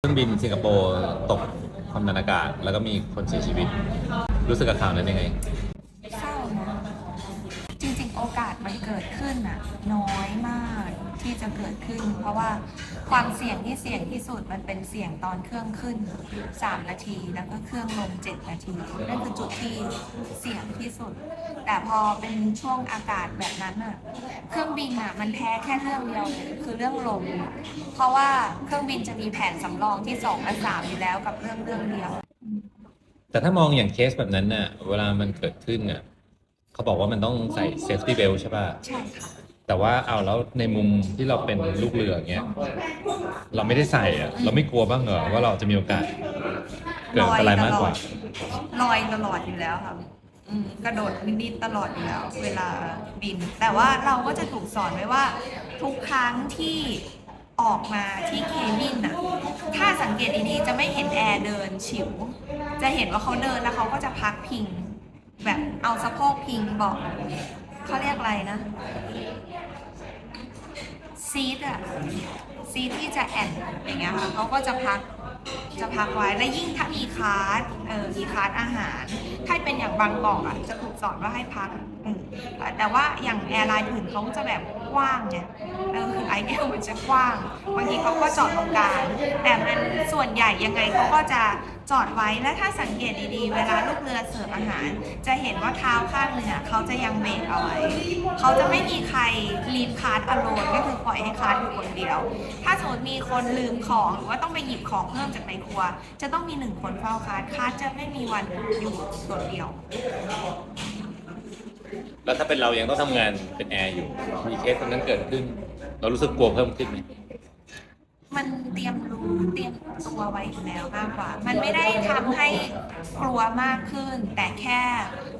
เครื่องบินสิงคโปร์ตกความดันอากาศ แล้วก็มีคนเสียชีวิต รู้สึกกับข่าวนั้นยังไง เศร้านะจริงๆ โอกาสมันเกิดขึ้นน่ะน้อยมากที่จะเกิดขึ้น เพราะว่า ความเสี่ยงที่เสี่ยงที่สุดมันเป็นเสี่ยงตอนเครื่องขึ้น 3 นาที แล้วก็เครื่องลง 7 นาที นั่นคือจุดที่เสี่ยงที่สุด แต่พอเป็นช่วงอากาศแบบนั้นน่ะเครื่องบินอะมันแพ้แค่เรื่องเดียวเลยคือเรื่องลม เพราะว่าเครื่องบินจะมีแผนสำรองที่ 2 และ 3 อยู่แล้วกับเรื่องเรื่องเดียว แต่ถ้ามองอย่างเคสแบบนั้นน่ะ เวลามันเกิดขึ้นน่ะเขาบอกว่ามันต้องใส่ safety belt ใช่ป่ะ ใช่ค่ะ แต่ว่าเอาแล้วในมุมที่เราเป็นลูกเรืออย่างเงี้ยเราไม่ได้ใส่อะเราไม่กลัวบ้างเหรอว่าเราจะมีโอกาสเกิดอันตรายมากกว่า ลอยตลอดอยู่แล้วค่ะอืมกระโดดนิดๆตลอดอยู่แล้ว เวลาบิน แต่ว่าเราก็จะถูกสอนไว้ว่า ทุกครั้งที่ออกมาที่เคบินน่ะ ถ้าสังเกตดีๆจะไม่เห็นแอร์เดินฉิว จะเห็นว่าเขาเดินแล้วเขาก็จะพักพิง แบบเอาสะโพกพิงบอกเขาเรียกอะไรนะ ซีดอะซีดที่จะแอนอย่างเงี้ยค่ะเขาก็จะพักจะพักไว้และยิ่งถ้ามีคาร์ดเออมีคาร์ดอาหาร ถ้าเป็นอย่างบางกอกอะจะถูกสอนว่าให้พักแต่ว่าอย่างแอร์ไลน์อื่นเขาจะแบบกว้างเนี่ยเออ คือไอเอลมันจะกว้าง บางทีเขาก็จอดตรงกลางแต่มันส่วนใหญ่ยังไงเขาก็จะจอดไว้และถ้าสังเกตดีๆ เวลาลูกเรือเสิร์ฟอาหาร จะเห็นว่าเท้าข้างหนึงอเขาจะยังเบรกเอาไว้ เขาจะไม่มีใครลีฟคาร์ดอโลนก็คือปล่อยให้คาร์ดอยู่คนเดียว ถ้าสมมติมีคนลืมของหรือว่าต้องไปหยิบของเพิ่มจากในครัว จะต้องมีหนึ่งคนเฝ้าคาร์ดคาร์ดจะไม่มีวันอยู่ส่วนเดียว แล้วถ้าเป็นเรายังต้องทำงานเป็นแอร์อยู่มีเคสตรงนั้นเกิดขึ้น เรารู้สึกกลัวเพิ่มขึ้นไหมมันเตรียมรู้เตรียมตัวไว้อยู่แล้วมากกว่า มันไม่ได้ทำให้กลัวมากขึ้น แต่แค่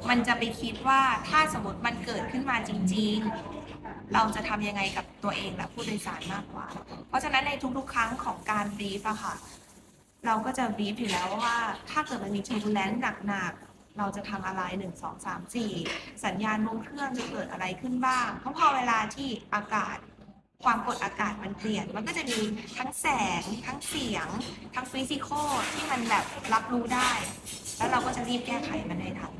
มันจะไปคิดว่าถ้าสมมติมันเกิดขึ้นมาจริง ๆ เราจะทำยังไงกับตัวเองและผู้โดยสารมากกว่า เพราะฉะนั้นในทุกๆ ครั้งของการบีฟอะค่ะ เราก็จะบีฟอยู่แล้วว่าถ้าเกิดมันมีทูบูเลนซ์หนักๆ เราจะทำอะไรหนึ่งสองสามสี่สัญญาณบนเครื่องจะเกิดอะไรขึ้นบ้างเพราะพอเวลาที่อากาศความกดอากาศมันเปลี่ยน มันก็จะมีทั้งแสง ทั้งเสียง ทั้งฟิสิกอลที่มันแบบรับรู้ได้ แล้วเราก็จะรีบแก้ไขมันได้ทัน